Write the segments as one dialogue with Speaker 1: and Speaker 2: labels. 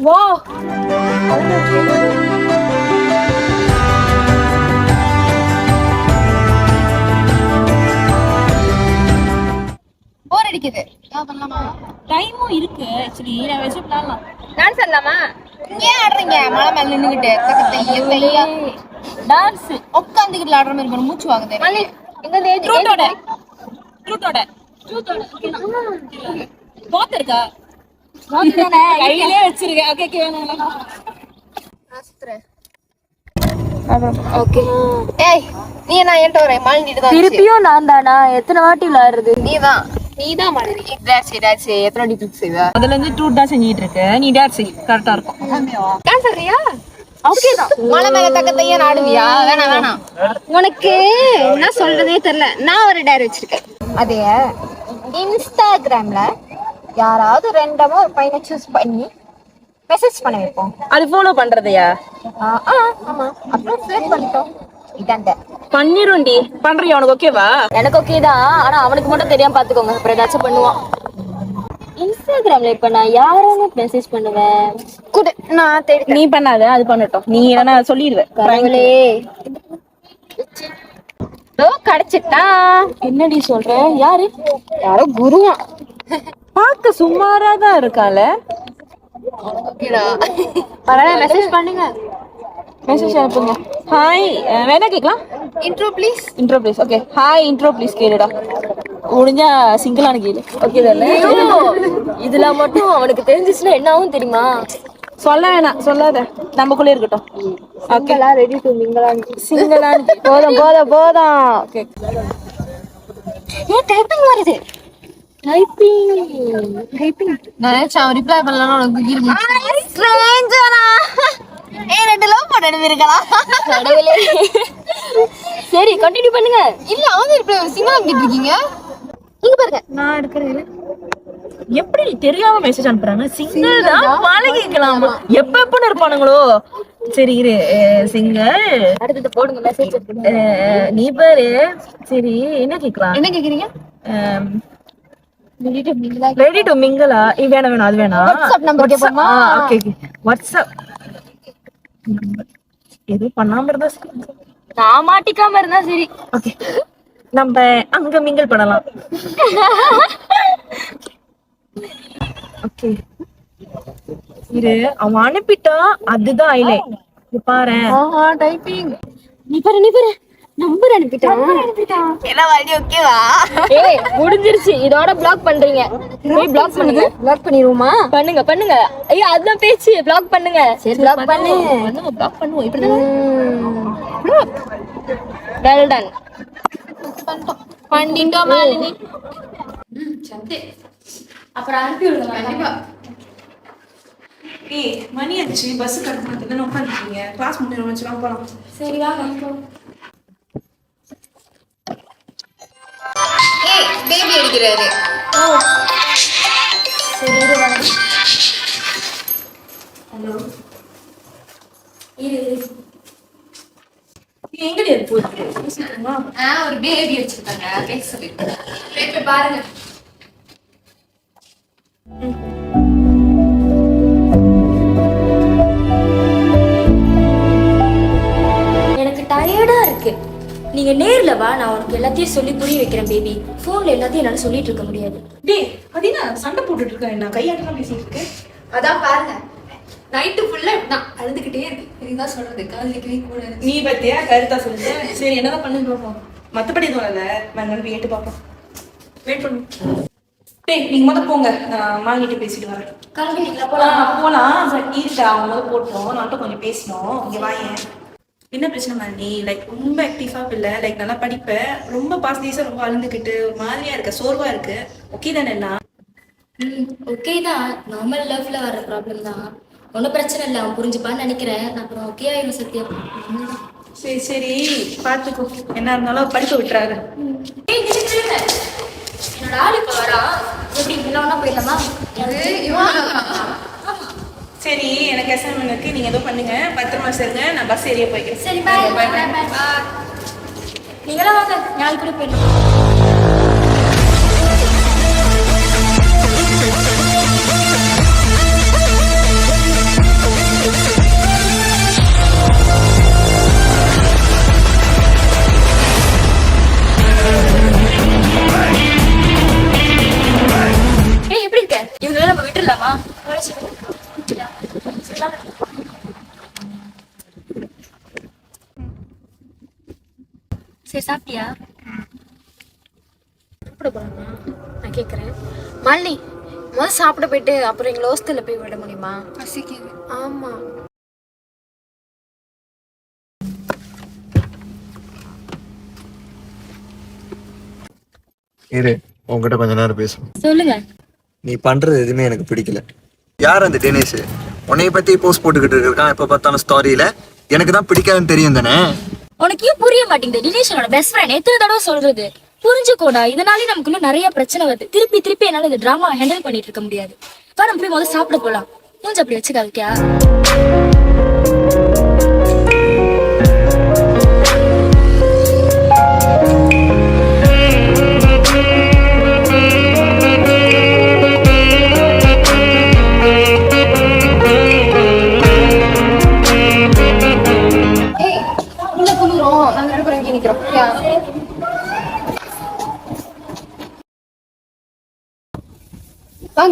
Speaker 1: வா.
Speaker 2: போர் அடிக்குது. பண்ணலாமா?
Speaker 1: டைமும் இருக்கு ஆக்சுவலி நான் வச்சு விளாடலாம்.
Speaker 2: டான்ஸ் ஆடலாமா? ஏன் ஆடுறீங்க. மலை மேல நின்னுகிட்டு பக்கத்துல கையா
Speaker 1: டான்ஸ்
Speaker 2: உட்காந்துக்கிட்டு ஆடுற மாதிரி இருக்கணும் மூச்சு வாங்குது எங்க
Speaker 1: ட்ரூட்டோட ட்ரூட்டோட பாத்து இருக்கா? கையிலே வச்சிருக்கேன். ஓகே ஓகே வேணாம்
Speaker 2: ஓகே. ஏய் நீ என்ன என்கிட்ட வர மாலினிட்டு தான்
Speaker 3: திருப்பியும் நான் தானா? எத்தனை வாட்டி விளையாடுறது
Speaker 2: நீ தான். நீ தான் மாலினி டான்ஸ் டான்ஸ் எத்தனை டிப்ஸ் செய்வ?
Speaker 1: அதுல இருந்து ட்ரூட் தான் செஞ்சிட்டு இருக்க. நீ டான்ஸ் செய். கரெக்டா இருக்கும்.
Speaker 2: டான்ஸ் ஆடுறியா ஓகே தான். மலை மேல தக்கத்தையே ஆடுவியா வேணாம் வேணாம். உனக்கு என்ன சொல்றதே தெரியல. நான் ஒரு டேர் வச்சிருக்கேன். அதைய இன்ஸ்டாகிராம்ல யாராவது ரெண்டமோ ஒரு பையனை சூஸ் பண்ணி மெசேஜ் பண்ண வைப்போம்
Speaker 1: அது ஃபாலோ பண்றதையா?
Speaker 2: ஆ, ஆ, ஆமா. அப்புறம் ஃபிளட் பண்ணிட்டோம். இதாண்ட.
Speaker 1: பண்ணிரும்டி. பண்றியா? உனக்கு ஓகேவா
Speaker 3: எனக்கு ஓகே தான். ஆனா அவனுக்கு மட்டும் தெரியாம பாத்துக்கோங்க. அப்புறம் ஏதாச்சும் பண்ணுவான். இன்ஸ்டாகிராம்ல இப்ப நான் யாராவது மெசேஜ் பண்ணுவேன்?
Speaker 2: குடு. நான் தேடி
Speaker 1: நீ பண்ணாத. அது பண்ணட்டும். நீ என்ன சொல்லிடுவ
Speaker 3: கடவுளே.
Speaker 2: இதோ கிடைச்சிட்டா?
Speaker 3: என்னடி சொல்ற? யாரு?
Speaker 2: யாரோ குருவா
Speaker 1: பார்க்க சுமாரா தான் இருக்கால
Speaker 2: பரவாயில்ல மெசேஜ் பண்ணுங்க.
Speaker 1: மெசேஜ் அனுப்புங்க. ஹாய் வேணா கேட்கலாம்?
Speaker 2: Intro please
Speaker 1: intro please okay hi intro please கேளுடா. முடிஞ்சா சிங்கிளான கேளு.
Speaker 3: ஓகே தானே? இதுல மட்டும் அவனுக்கு தெரிஞ்சிச்சுன்னா என்ன ஆகும் தெரியுமா?
Speaker 1: சொல்ல வேணாம். சொல்லாத. நமக்குள்ளே இருக்கட்டும். ஓகே
Speaker 3: ரெடி டு மிங்கலாம்
Speaker 1: சிங்கிளான போதும் போதும் போதும். ஓகே
Speaker 2: ஏ டைப்பிங் வருது
Speaker 3: டைப்பிங்.
Speaker 2: டைப்பிங் நான் நினைச்சேன் ரிப்ளை பண்ணலன்னா உனக்கு ஸ்ட்ரேஞ்சரா ஏ ரெண்டு லவ் பண்ண அனுப்பியிருக்கலாம்
Speaker 3: கடவுளே. சரி கண்டினியூ பண்ணுங்க.
Speaker 2: இல்ல அவங்க ரிப்ளை இருக்கீங்க. இங்க பாருங்க.
Speaker 1: நான் எடுக்கிறது எப்படி தெரியாம மெசேஜ் அனுப்புறாங்க? சிங்கிள் தான். பழகிக்கலாம் எப்ப எப்பன்னு இருப்பானுங்களோ? சரி இரு. சிங்கிள்
Speaker 3: அடுத்தது போடுங்க மெசேஜ்
Speaker 1: நீ பாரு. சரி என்ன கேக்குறான்
Speaker 2: என்ன கேக்குறீங்க?
Speaker 1: ரெடி டு மிங்கிளா இது வேணாம் வேணாம் அது வேணாம்
Speaker 2: வாட்ஸ்அப் நம்பர் கேட்போமா
Speaker 1: ஓகே வாட்ஸ்அப் எதுவும் பண்ணாம இருந்தா
Speaker 3: நான் மாட்டிக்காம இருந்தா சரி.
Speaker 1: ஓகே நம்ம அங்க மிங்கிள் பண்ணலாம். ஓகே இரு அவன் அனுப்பிட்டான் அதுதான் ஐலே பாரு
Speaker 2: டைப்பிங்
Speaker 3: நீ பாரு நீ பாரு. நம்பர் அனுப்பிட்டான்
Speaker 2: என்ன வழி ஓகேவா
Speaker 3: ஏய் முடிஞ்சிருச்சு. இதோட பிளாக் பண்றீங்க. போய் பிளாக் பண்ணுங்க.
Speaker 2: லாக் பண்ணிடுவோமா?
Speaker 3: பண்ணுங்க பண்ணுங்க. ஐயோ அதுதான் பேச்சு. பிளாக் பண்ணுங்க. சரி பிளாக் பண்ணு.
Speaker 1: பண்ணுவோம். பிளாக் பண்ணுவோம் இப்படிதான்
Speaker 3: வெல் டன்
Speaker 2: பண்ணிட்டோம் மாலினி.
Speaker 1: ஏய் மணி ஆச்சு. பஸ் கிளம்புறதுக்கு உட்காந்துருக்கீங்க கிளாஸ் முடிஞ்சு வச்சுலாம் போலாம்.
Speaker 2: ஏய் பேபி அடிக்கிறாரு.
Speaker 1: நீ எங்கடி அது போயிட்டு பேசிக்கோமா
Speaker 2: ஆ ஒரு பேபி வச்சிருக்காங்க. பேச. போய் பாருங்க.
Speaker 3: நீங்க நேர்ல வா நான் உனக்கு எல்லாத்தையும் சொல்லி புரிய வைக்கிறேன் பேபி போன்ல எல்லாத்தையும் என்னால சொல்லிட்டு இருக்க முடியாது.
Speaker 1: டேய் அது என்ன சண்டை போட்டுட்டு இருக்கேன் நான் கையாட்டலாம் பேசிட்டு இருக்கேன்
Speaker 2: அதான் பாருங்க. நைட்டு ஃபுல்லா இப்படிதான் அழுதுகிட்டே இருக்கு. இதுதான் சொல்றது காதலிக்கவே கூடாது
Speaker 1: நீ பத்தியா கருத்தா சொல்லுங்க சரி என்னதான் பண்ணு பார்ப்போம் மத்தபடி எதுவும் இல்ல நாங்க போய் ஏட்டு பார்ப்போம் வெயிட் பண்ணு. டேய் நீங்க மொதல் போங்க. நான் வாங்கிட்டு பேசிட்டு வரேன்.
Speaker 3: கிளம்பிட்டீங்களா
Speaker 1: போலாம்? போலாம். பட் ஈர்ட்டா அவங்க போட்டோம். நான்ட்டு கொஞ்சம் பேசணும். இங்க வாயேன். என்ன பிரச்சனை மாதிரி லைக் ரொம்ப ஆக்டிவா இல்ல. லைக் நல்லா படிப்பேன் ரொம்ப பாஸ்ட் டேஸா ரொம்ப அழுந்துக்கிட்டு ஒரு மாதிரியா இருக்க சோர்வா இருக்கு. ஓகே தானே எல்லாம்
Speaker 3: ஓகே தான். நார்மல் லைஃப்ல வர ப்ராப்ளம் தான். ஒன்றும் பிரச்சனை இல்லை. அவன் புரிஞ்சுப்பான்னு நினைக்கிறேன். அப்புறம் ஓகே ஆயிடும் சத்யா.
Speaker 1: சரி சரி. பார்த்துக்கோ என்ன இருந்தாலும் படிக்க விட்டுறாரு
Speaker 3: என்னோட ஆள் இப்போ வரா. எப்படி இல்லைன்னா போயிடலாமா?
Speaker 1: சரி எனக்கு அசைன்மெண்ட் இருக்கு. நீங்க ஏதோ பண்ணுங்க. பத்திரமா சரிங்க நான் பஸ் ஏறிய போய்க்கிறேன்.
Speaker 3: சரி பாய் பாய் நீங்களாம் வாங்க. நாலு கூட போயிடலாம். சாப்பிட்டியா சாப்பிட நான் கேட்குறேன் மாலினி முதல் சாப்பிட போயிட்டு அப்புறம் எங்களை ஹோஸ்டலில் போய் விட முடியுமா?
Speaker 2: பசிக்குது
Speaker 3: ஆமா.
Speaker 4: இரு உன்கிட்ட கொஞ்ச நேரம் பேசணும்
Speaker 3: சொல்லுங்க.
Speaker 4: நீ பண்றது எதுவுமே எனக்கு பிடிக்கல. யார் அந்த தினேஷ்? உன்னைய பத்தி போஸ்ட் போட்டுக்கிட்டு இருக்கான் எப்ப பார்த்தாலும் ஸ்டாரியில எனக்கு தான் பிடிக்காதுன்னு தெரியும் தானே?
Speaker 3: உனக்கு ஏன் புரிய மாட்டேங்குது? தினேஷனோட பெஸ்ட் ஃப்ரெண்ட் எத்தனை தடவை சொல்றது? புரிஞ்சுக்கோடா. இதனாலே இன்னும் நிறைய பிரச்சனை வருது. திருப்பி திருப்பி என்னால இந்த டிராமா ஹேண்டில் பண்ணிட்டு இருக்க முடியாது. வா போய் முதல்ல சாப்பிட போலாம். மூஞ்சி அப்படி வச்சுக்காதுக்கியா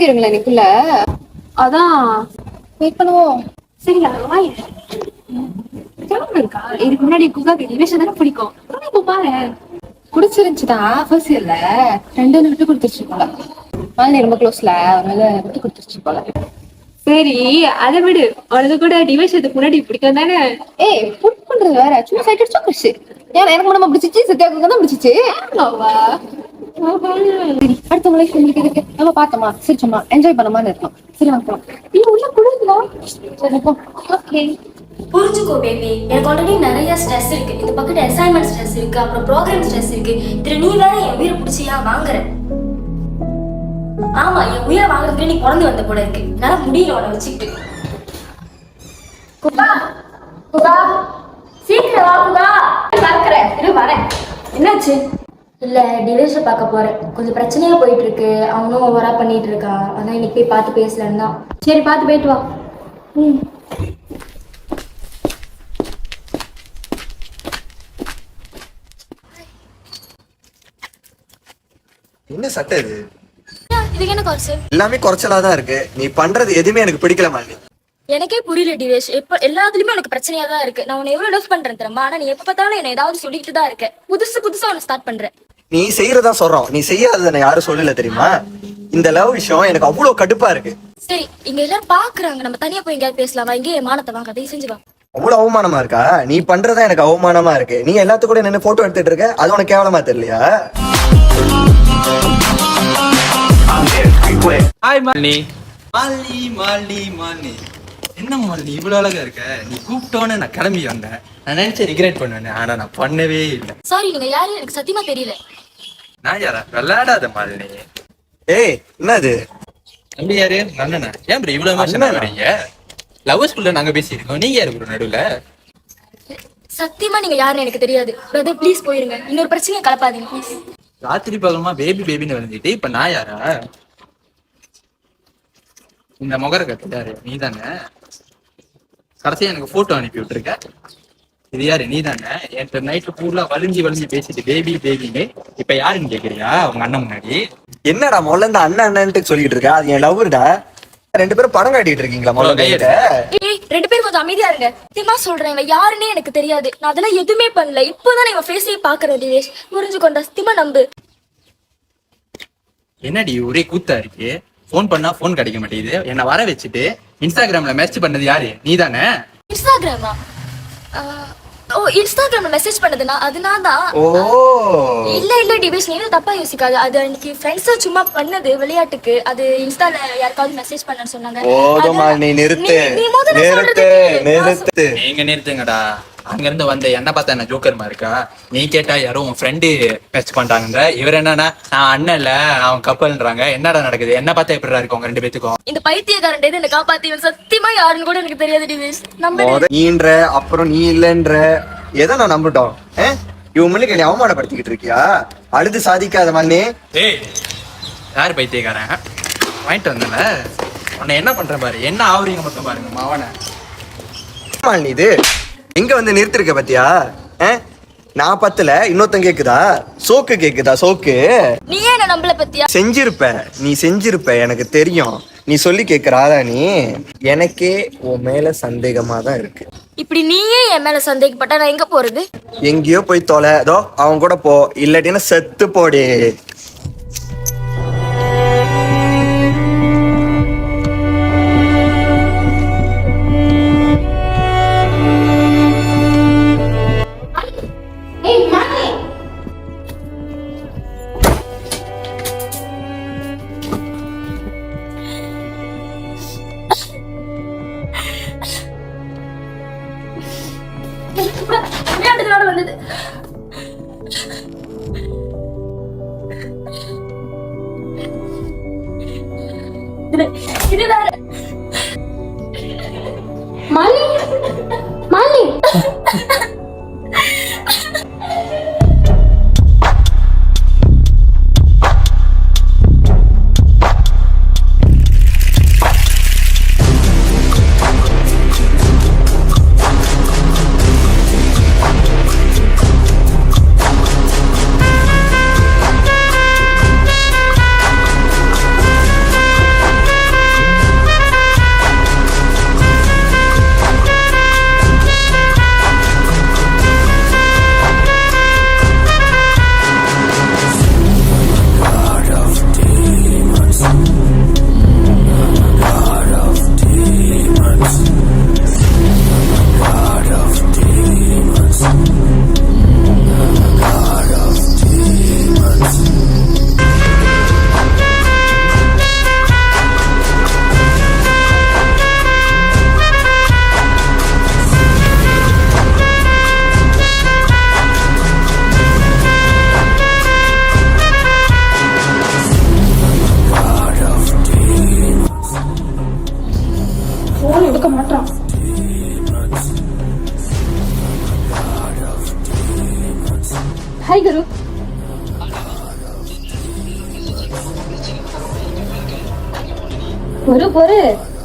Speaker 2: வாங்கிருங்களா எனக்குள்ள. அதான் வெயிட் பண்ணுவோம்.
Speaker 5: சரிங்களா கிளம்பு இருக்கா? இதுக்கு முன்னாடி குகா நிவேஷன் தானே பிடிக்கும். இப்போ பாரு.
Speaker 2: ஃபர்ஸ்ட் ரெண்டு விட்டு கொடுத்துருச்சு போல. மாலினி ரொம்ப க்ளோஸ்ல அதனால விட்டு கொடுத்துருச்சு போல.
Speaker 5: சரி அதை விடு. உனக்கு கூட டிவேஷத்துக்கு முன்னாடி பிடிக்கும் தானே.
Speaker 2: ஏய் புட் பண்றது வேற. சும்மா சைட் ஏன் எனக்கு மட்டும் பிடிச்சிச்சு சத்யாவுக்கு தான் பிடிச்சிச்சு. சரி அடுத்த முறை உங்களுக்கு இருக்கு நம்ம பார்த்தோமா சிரிச்சோமா என்ஜாய் பண்ணமான்னு இருக்கோம் சரி வாங்க போலாம்.
Speaker 5: நீ உள்ள குடுக்கலாம்
Speaker 2: சரி
Speaker 5: ஓகே
Speaker 3: புரிஞ்சுக்கோ பேபி எனக்கு ஆல்ரெடி நிறைய ஸ்ட்ரெஸ் இருக்கு இந்த பக்கத்து அசைன்மெண்ட் ஸ்ட்ரெஸ் இருக்கு அப்புறம் ப்ரோக்ராம் ஸ்ட்ரெஸ் இருக்கு இதுல நீ வேற என் உயிரை பிடிச்சியா வாங்குற ஆமா என் உயிரை வாங்குறதுக்கு நீ பிறந்து வந்த போல இருக்கு நல்லா முடியல உன்னை வச்சுக்கிட்டு குபா குபா சீக்கிரம் வா குபா
Speaker 5: பார்க்கறேன் இரு வரேன் என்னாச்சு
Speaker 3: இல்ல டிவேஷ பார்க்க போறேன். கொஞ்சம் பிரச்சனையா போயிட்டு இருக்கு அவனும் ஓவரா பண்ணிட்டு இருக்கான் அதான் இன்னைக்கு போய் பார்த்து பேசலன்னு தான்.
Speaker 5: சரி பார்த்து போயிட்டு வா.
Speaker 4: என்ன சட்டை இது?
Speaker 3: இதுக்கு என்ன காசு
Speaker 4: எல்லாமே குறைச்சலா தான் இருக்கு. நீ பண்றது எதுவுமே எனக்கு பிடிக்கல மாலினி
Speaker 3: எனக்கே புரியல டிவேஷ் எப்ப எல்லாத்துலயுமே உனக்கு பிரச்சனையா தான் இருக்கு. நான் உன்னை எவ்வளவு லவ் பண்றேன் தெரியுமா? ஆனா நீ எப்ப பார்த்தாலும் என்ன ஏதாவது சொல்லிட்டு தான் இருக்க. புதுசு புதுசா உன்னை ஸ்டார்ட் பண்றேன்.
Speaker 4: நீ செய்யறதா சொல்றோம். நீ செய்யாததை நான் யாரும் சொல்லல தெரியுமா? இந்த லவ் விஷயம் எனக்கு அவ்வளவு கடுப்பா இருக்கு.
Speaker 3: சரி இங்க எல்லாரும் பாக்குறாங்க. நம்ம தனியா போய் எங்கேயாவது பேசலாமா? இங்கே மானத்தை வாங்க அதை செஞ்சு வா.
Speaker 4: அவ்வளவு அவமானமா இருக்கா? நீ பண்றதா எனக்கு அவமானமா இருக்கு. நீ எல்லாத்து கூட நின்று போட்டோ எடுத்துட்டு இருக்க? அது உனக்கு கேவலமா தெரியலையா?
Speaker 6: ஹாய் மாலினி மாலினி மாலினி மாலினி என்ன மாலினி இவ்வளவு அழகா இருக்க? நீ கூப்பிட்டோன்னு நான் கிளம்பி வந்தேன். நான் நினைச்சேன் ரிக்ரெட் பண்ணுவேன் ஆனா நான் பண்ணவே இல்லை.
Speaker 3: சாரி நீங்க யாரு? எனக்கு சத்தியமா தெரியல.
Speaker 6: நான் யாரா? விளையாடாத மாலினி
Speaker 4: ஏய் என்னது?
Speaker 6: தம்பி யாரு? அண்ணனா. ஏன் ப்ரோ இவ்வளவு
Speaker 4: அண்ணனா?
Speaker 6: வரீங்க லவ் ஸ்கூல்ல நாங்க பேசியிருக்கோம். நீங்க யாரு ப்ரோ நடுவுல?
Speaker 3: சத்தியமா நீங்க யாருன்னு எனக்கு தெரியாது. பிரதர் ப்ளீஸ் போயிருங்க. இன்னொரு பிரச்சனையை கலப்பாதீங்க ப்ளீஸ்
Speaker 6: ராத்திரி பகலமா பேபி பேபின்னு வந்துட்டு இப்ப நான் யாரா? இந்த முகர கட்டு யாரு நீ தானே கடைசியா எனக்கு போட்டோ அனுப்பி விட்டுருக்க. இது யாரு? நீ தானே என்கிட்ட நைட்டு ஃபுல்லா வலிஞ்சு வலிஞ்சு பேசிட்டு பேபி பேபின்னு இப்ப யாருன்னு கேக்குறியா? உங்க அண்ணன் முன்னாடி.
Speaker 4: என்னடா முதல்ல இந்த அண்ணன் அண்ணன்ட்டு சொல்லிட்டு இருக்க? அது என் லவ்டா ரெண்டு பேரும் படம் காட்டிட்டு இருக்கீங்களா முதல்ல. கையில?
Speaker 3: ஏய் ரெண்டு பேரும் கொஞ்சம் அமைதியா இருங்க. சத்தியமா சொல்றேன் இவன் யாருன்னே எனக்கு தெரியாது. நான் அதெல்லாம் எதுவுமே பண்ணல. இப்போதான் இவன் ஃபேஸே பாக்குறேன் திவேஷ் புரிஞ்சுக்கொண்டா சத்தியமா நம்பு.
Speaker 6: என்னடி ஒரே கூத்தா இருக்கு? ஃபோன் பண்ணா ஃபோன் கிடைக்க மாட்டேங்குது. என்ன வர வச்சுட்டு இன்ஸ்டாகிராம்ல மெசேஜ் பண்ணது யாரு? நீ தானே
Speaker 3: இன்ஸ்டாகிராமா ஓ இன்ஸ்டாகிராம்ல மெசேஜ் பண்ணதுனா அது நான் தான்.
Speaker 4: ஓ.
Speaker 3: இல்ல இல்ல டிவேஷ் நீ தப்பா யோசிக்காது. அது அன்னைக்கு ஃப்ரெண்ட்ஸ் சும்மா பண்ணது விளையாட்டுக்கு. அது இன்ஸ்டால யாருக்காவது மெசேஜ் பண்ணன்னு சொன்னாங்க. அது-
Speaker 4: நீ நிறுத்து. நிறுத்து.
Speaker 6: நீங்க நிறுத்துங்கடா. அங்க இருந்து வந்த என்ன பார்த்தா என்ன ஜோக்கர்மா இருக்கா? நீ கேட்டா யாரும் உன் ஃப்ரெண்டு மெசேஜ் பண்றாங்கன்ற இவர் என்னன்னா நான் அண்ணன் இல்ல அவன் கப்பல்ன்றாங்க. என்னடா நடக்குது? என்ன பார்த்தா எப்படிடா இருக்கு உங்க ரெண்டு பேத்துக்கும்?
Speaker 3: இந்த பைத்தியக்காரன் என்ன காப்பாத்தி இவன் சத்தியமா யாருன்னு கூட எனக்கு தெரியாது டிவேஷ் நம்ப
Speaker 4: முத நீன்ற அப்புறம் நீ இல்லைன்ற. எதை நான் நம்பிட்டோம்? இவன் முன்னுக்கு நீ அவமானப்படுத்திக்கிட்டு இருக்கியா? அழுது சாதிக்காத மண்ணே.
Speaker 6: ஏய் யார் பைத்தியக்காரன்? வாங்கிட்டு வந்தல உன்னை என்ன பண்ற பாரு? என்ன ஆவறீங்க மட்டும் பாருங்க மாவன.
Speaker 4: இது. எங்க வந்து நிறுத்திருக்க பாத்தியா? நான் பத்துல இன்னொருத்தன் கேக்குதா? சோக்கு கேக்குதா சோக்கு?
Speaker 3: நீ என்ன நம்பல பத்தியா?
Speaker 4: செஞ்சிருப்ப நீ செஞ்சிருப்ப எனக்கு தெரியும். நீ சொல்லி கேட்குறாதா நீ? எனக்கே உன் மேல சந்தேகமா தான் இருக்கு.
Speaker 3: இப்படி நீயே என் மேல சந்தேகப்பட்டா நான் எங்க போறது?
Speaker 4: எங்கேயோ போய் தொலை. அதோ அவன் கூட போ. இல்லாட்டினா செத்து போடி.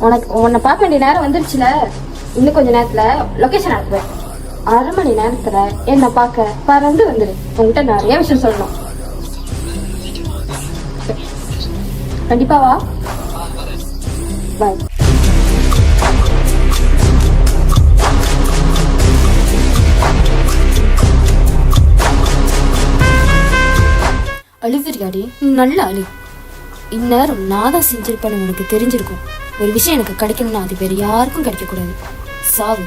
Speaker 5: உனக்கு உன்னை பார்க்க வேண்டிய நேரம் வந்துருச்சுல. இன்னும் கொஞ்ச நேரத்துல லொகேஷன் அனுப்புவேன். அரை மணி நேரத்துல என்னை பார்க்க பறந்து வந்துரு. உங்ககிட்ட நிறைய விஷயம் சொல்லணும். கண்டிப்பா வா. பாய் அழுவிரியாடி நல்ல அழு. இந்நேரம் நான் தான் செஞ்சிருப்பேன்னு உனக்கு தெரிஞ்சிருக்கும். ஒரு விஷயம் எனக்கு கிடைக்கணும்னா அது வேறு யாருக்கும் கிடைக்கக்கூடாது. சாவு.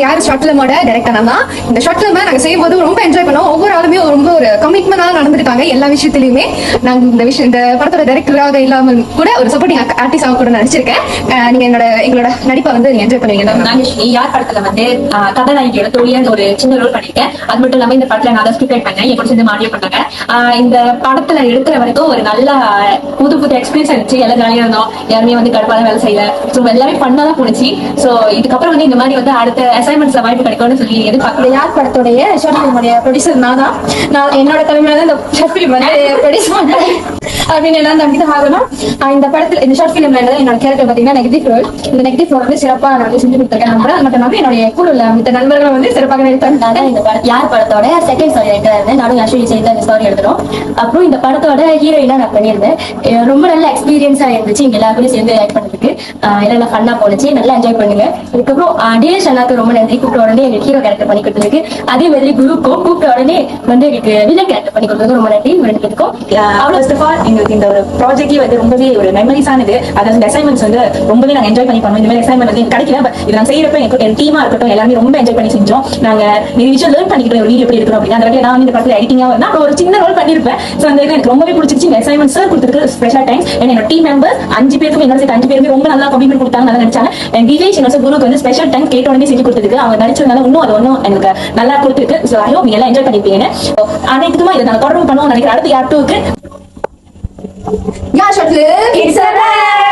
Speaker 7: யார் ஷார்ட் ஃபிலிமோட டைரக்டர் தான் இந்த ஷார்ட் நாங்க செய்யும் போது ரொம்ப என்ஜாய் பண்ணோம். ஒவ்வொரு ஆளுமே ரொம்ப ஒரு கமிட்மெண்டாக நடந்துருக்காங்க எல்லா விஷயத்திலயுமே. நாங்க இந்த விஷயம் இந்த படத்தோட டேரக்டராக இல்லாமல் கூட ஒரு சப்போர்ட்டிங் ஆர்டிஸ்டாக கூட நடிச்சிருக்கேன். நீங்க என்னோட எங்களோட நடிப்பை வந்து நீங்க என்ஜாய் பண்ணுவீங்க.
Speaker 8: யார் படத்துல வந்து கதாநாயகியோட தோழியா ஒரு சின்ன ரோல் பண்ணிருக்கேன் அது மட்டும் இல்லாம இந்த படத்துல நான் தான் ஸ்கிரிப்ட் பண்ணேன். என் கூட சேர்ந்து மாடியோ பண்ணாங்க ஆஹ், இந்த படத்துல எடுக்கிற வரைக்கும் ஒரு நல்ல புது புது எக்ஸ்பீரியன்ஸ் இருந்துச்சு. எல்லாம் ஜாலியா இருந்தோம். யாருமே வந்து கடுப்பான வேலை செய்யல. ஸோ எல்லாமே பண்ணாதான் போனிச்சு ஸோ இதுக்கப்புறம் வந்து இந்த மாதிரி வந்து அடுத்த அசைன்மெண்ட்ஸ்ல வாய்ப்பு கிடைக்கும்னு சொல்லி எதிர்பார்க்கல
Speaker 7: யார் படத்தோடைய ஷார்ட் ஃபிலிமோடைய ப்ரொடியூசர் நான்? தான் நான் என்னோட தலைமையில தான் இந்த ஷார்ட் ஃபிலிம் வந்து ப்ரொடியூஸ் பண்ணேன். அப்படின்னு எல்லாம் நம்பி தான் ஆகணும் இந்த படத்துல இந்த ஷார்ட் ஃபிலிம்ல என்னோட கேரக்டர் பாத்தீங்கன்னா நெகட்டிவ் ரோல் இந்த நெகட்டிவ் ரோல் வந்து சிறப்பா நான் வந்து செஞ்சு கொடுத்துருக்கேன். நம்புறேன் அது மட்டும் இல்லாம என்னுடைய குழுல மித்த நண்பர்களும் வந்து சிறப்பாக நடித்தாங்க.
Speaker 8: இந்த படம் யார் படத்தோட செகண்ட் ஸ்டோரி இருந்தேன். நானும் அஸ்வினி சேர்ந்து அந்த ஸ்டோரி எழுதுறோம் அப்புறம் இந்த படத்தோட ஹீரோயினா நான் பண்ணியிருந்தேன். ரொம்ப நல்ல எக்ஸ்பீரியன்ஸா இருந்துச்சு. இங்க எல்லாருமே சேர்ந்து ஆக்ட் பண்ணதுக்கு. எல்லாம் ஃபன்னா போனுச்சு நல்லா என்ஜாய் பண்ணுங்க. அதுக்கப்புறம் டிஎஸ் அண்ணாக்கு ரொம்ப நன்றி கூப்பிட்ட உடனே எங்களுக்கு ஹீரோ கேரக்டர் பண்ணி கொடுத்ததுக்கு. அதே மாதிரி குருக்கும் கூப்பிட்ட உடனே வந்து எங்களுக்கு வில்லன் கேரக்டர் பண்ணி கொடுத்ததுக்கு ரொம்ப நன்றி. ரெண்டு பேருக்கும்
Speaker 9: ஃபர்ஸ்ட் ஆஃப் ஆல் எங்களுக்கு இந்த ஒரு ப்ராஜெக்டே வந்து ரொம்பவே ஒரு மெமரிஸானது அதாவது இந்த அசைன்மெண்ட்ஸ் வந்து ரொம்பவே நாங்கள் என்ஜாய் பண்ணி பண்ணோம் இந்த மாதிரி அசைன்மெண்ட் வந்து கிடைக்கல பட் இது நாங்கள் செய்யறப்ப எனக்கு என் டீமா இருக்கட்டும் எல்லாருமே ரொம்ப என்ஜாய் பண்ணி செஞ்சோம். நாங்க நிறைய விஷயம் லேர்ன் பண்ணிக்கிட்டோம். ஒரு வீடியோ எப்படி எடுக்கணும் அப்படின்னு. அந்த நான் வந்து இந்த படத்தில் எடிட்டிங்காக அப்புறம் ஒரு சின்ன ரோல் பண்ணியிருப்பேன். ஸோ அந்த எனக்கு ரொம்பவே பிடிச்சிருச்சு. இந்த அசைன்மெண்ட் சார் கொடுத்துருக்கு ஸ்பெஷல் டைம் என்னோட டீம் மெம்பர்ஸ் அஞ்சு பேருக்கும் சேர்த்து அஞ்சு பேருமே ரொம்ப நல்லா கமிட்மெண்ட் கொடுத்தாங்க நல்லா நடிச்சாங்க என் திவேஷ் என்னோட குருக்கு வந்து ஸ்பெஷல் டைம் கேட்ட உடனே செஞ்சு கொடுத்ததுக்கு அவங்க நடிச்சதுனால இன்னும் அது ஒன்றும் எனக்கு நல்லா கொடுத்துருக்கு. ஸோ ஐ ஹோப் நீங்க எல்லாம் என்ஜாய் பண்ணிருப்பீங்க அனைத்துக்குமா இதை நாங்கள் தொடர்பு பண்ணுவோம் நினைக்கிறேன். அடுத்து யார் டூக்கு? It's a wrap.